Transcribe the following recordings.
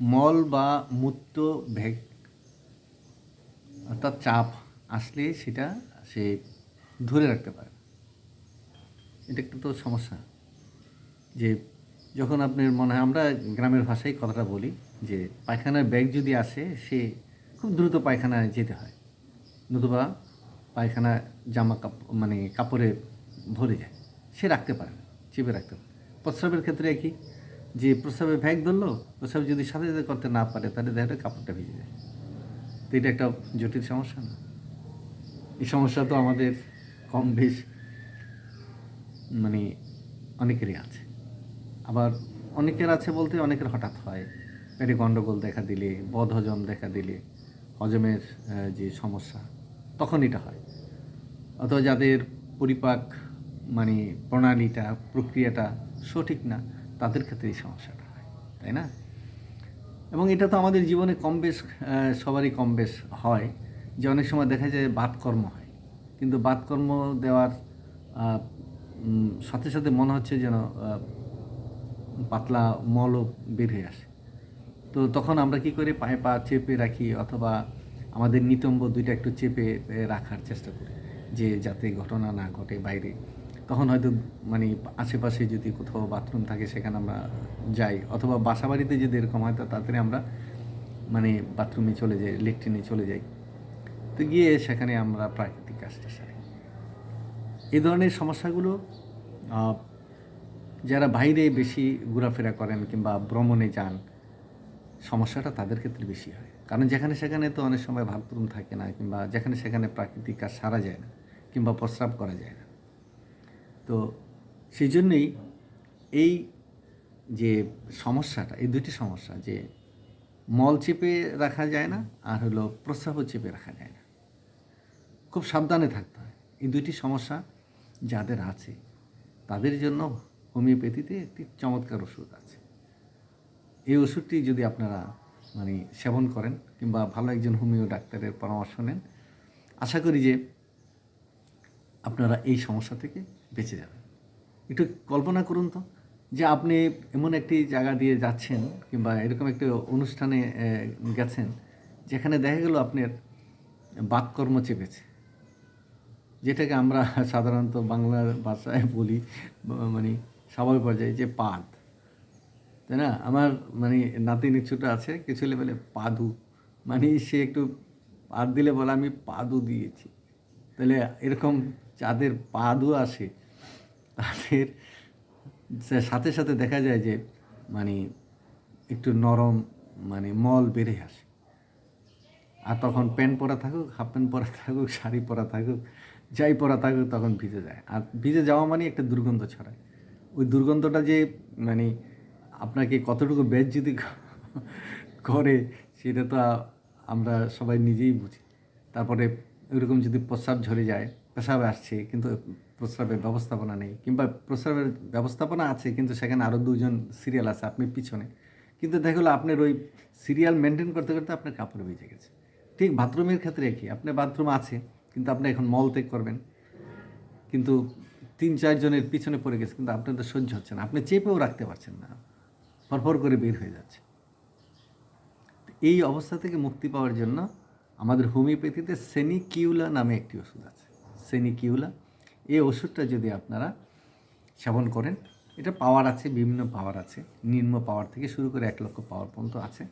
মল বা মূত্র ভেগ অর্থাৎ চাপ আসলে সেটা সে ধরে রাখতে পারে। এটা একটা তো সমস্যা যে যখন আপনার মনে হয় আমরা গ্রামের ভাষায় কথাটা বলি যে পায়খানার ব্যাগ যদি আসে সে খুব দ্রুত পায়খানায় যেতে হয়। নতুবা পায়খানা জামা কাপড় মানে কাপড়ে ভরে যায়। সে রাখতে পারে না, চেপে রাখতে পারে প্রস্রাবের ক্ষেত্রে একই। যে প্রস্রাবে ব্যাগ ধরলো, প্রস্রাব যদি সাথে সাথে করতে না পারে, তাহলে দেখা যায় কাপড়টা ভিজে যায়। তো এটা একটা জটিল সমস্যা না? এই সমস্যা তো আমাদের কম বেশ মানে অনেকেরই আছে। আবার অনেকের আছে বলতে অনেকের হঠাৎ হয়। পেটে গণ্ডগোল দেখা দিলে, বদহজম দেখা দিলে, হজমের যে সমস্যা, তখন এটা হয়। অথবা যাদের পরিপাক মানে প্রণালীটা, প্রক্রিয়াটা সঠিক না, তাদের ক্ষেত্রে এই সমস্যাটা হয়, তাই না? এবং এটা তো আমাদের জীবনে কম বেশ সবারই কম বেশ হয় যে অনেক সময় দেখা যায় বাতকর্ম হয়। কিন্তু বাতকর্ম দেওয়ার সাথে সাথে মনে হচ্ছে যেন পাতলা মলও বের হয়ে আসে। তো তখন আমরা কি করি পায়ে পা চেপে রাখি অথবা আমাদের নিতম্ব দুইটা একটু চেপে রাখার চেষ্টা করি যে যাতে ঘটনা না ঘটে বাইরে। তখন হয়তো মানে আশেপাশে যদি কোথাও বাথরুম থাকে সেখানে আমরা যাই। অথবা বাসা বাড়িতে যদি এরকম হয় তাড়াতাড়ি আমরা মানে বাথরুমে চলে যাই লেট্রিনে চলে যাই। তো গিয়ে সেখানে আমরা প্রাকৃতিক কাজটা সারি। এই ধরনের সমস্যাগুলো যারা বাইরে বেশি ঘোরাফেরা করেন কিংবা ভ্রমণে যান, সমস্যাটা তাদের ক্ষেত্রে বেশি হয়। কারণ যেখানে সেখানে তো অনেক সময় বাথরুম থাকে না কিংবা যেখানে সেখানে প্রাকৃতিক কাজ সারা যায় না, কিংবা প্রস্রাব করা যায় না। তো সেই জন্যই এই যে সমস্যাটা, এই দুটি সমস্যা, যে মল চেপে রাখা যায় না আর হলো প্রস্রাবও চেপে রাখা যায় না। খুব সাবধানে থাকতে হয়। এই দুটি সমস্যা যাদের আছে, তাদের জন্য হোমিওপ্যাথিতে একটি চমৎকার ওষুধ আছে। এই ওষুধটি যদি আপনারা মানে সেবন করেন কিংবা ভালো একজন হোমিও ডাক্তারের পরামর্শ নেন, আশা করি যে আপনারা এই সমস্যা থেকে বেঁচে যাবেন। একটু কল্পনা করুন তো, যে আপনি এমন একটি জায়গা দিয়ে যাচ্ছেন কিংবা এরকম একটি অনুষ্ঠানে গেছেন, যেখানে দেখা গেল আপনার বাককর্ম চেপেছে। যেটাকে আমরা সাধারণত বাংলা ভাষায় বলি মানে স্বাভাবিক পর্যায়ে যে পাদ। তাই না? আমার মানে নাতিনি ছোটো আছে, কিছু লেভেলে পাদু। মানে সে একটু পাদ দিলে বলে, আমি পাদু দিয়েছি। তাহলে এরকম যাদের পাদু আসে তাদের সাথে সাথে দেখা যায় যে মানে একটু নরম মানে মল বেড়ে আসে। আর তখন প্যান্ট পরা থাকুক, হাফ প্যান্ট পরা থাকুক, শাড়ি পরা থাকুক, যাই পরা থাকুক, তখন ভিজে যায়। আর ভিজে যাওয়া মানে একটা দুর্গন্ধ ছড়ায়। ওই দুর্গন্ধটা যে মানে আপনাকে কতটুকু যদি করে, সেটা তো আমরা সবাই নিজেই বুঝি। তারপরে ওইরকম যদি প্রস্রাব ঝরে যায় পেশাব আসছে, কিন্তু প্রস্রাবের ব্যবস্থাপনা নেই, কিংবা প্রস্রাবের ব্যবস্থাপনা আছে, কিন্তু সেখানে আরও দুজন সিরিয়াল আছে, আপনি পিছনে। কিন্তু দেখা গেলো আপনার ওই সিরিয়াল মেনটেন করতে করতে আপনার কাপড় ভিজে গেছে। ঠিক বাথরুমের ক্ষেত্রে কি? আপনার বাথরুম আছে, কিন্তু আপনি এখন মল ত্যাগ করবেন। কিন্তু তিন চারজনের পিছনে পড়ে গেছে, কিন্তু আপনার তো সহ্য হচ্ছে না। আপনি চেপেও রাখতে পারছেন না। ফরফর করে বের হয়ে যাচ্ছে। এই অবস্থা থেকে মুক্তি পাওয়ার জন্য আমাদের হোমিওপ্যাথিতে সেনিকিউলা নামে একটি ওষুধ আছে। সেনিকিউলা এই ওষুধটা যদি আপনারা সেবন করেন, এটা পাওয়ার আছে, বিভিন্ন পাওয়ার আছে। নিম্ন পাওয়ার থেকে শুরু করে এক লক্ষ পাওয়ার পর্যন্ত আছে।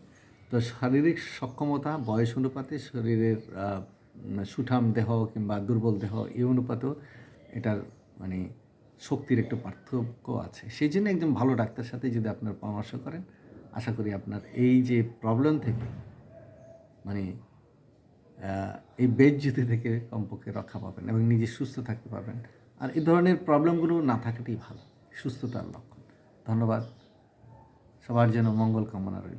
তো শারীরিক সক্ষমতা, বয়স অনুপাতে, শরীরের সুঠাম দেহ কিংবা দুর্বল দেহ, এই অনুপাতেও এটার মানে শক্তির একটু পার্থক্য আছে। সেই জন্য একজন ভালো ডাক্তারের সাথে যদি আপনার পরামর্শ করেন, আশা করি আপনার এই যে প্রবলেম থেকে মানে এই বেজ্জুতি থেকে কমপক্ষে রক্ষা পাবেন এবং নিজে সুস্থ থাকতে পারবেন। আর এই ধরনের প্রবলেমগুলো না থাকাটাই ভালো, সুস্থতার লক্ষণ। ধন্যবাদ। সবার জন্য মঙ্গল কামনা রইল।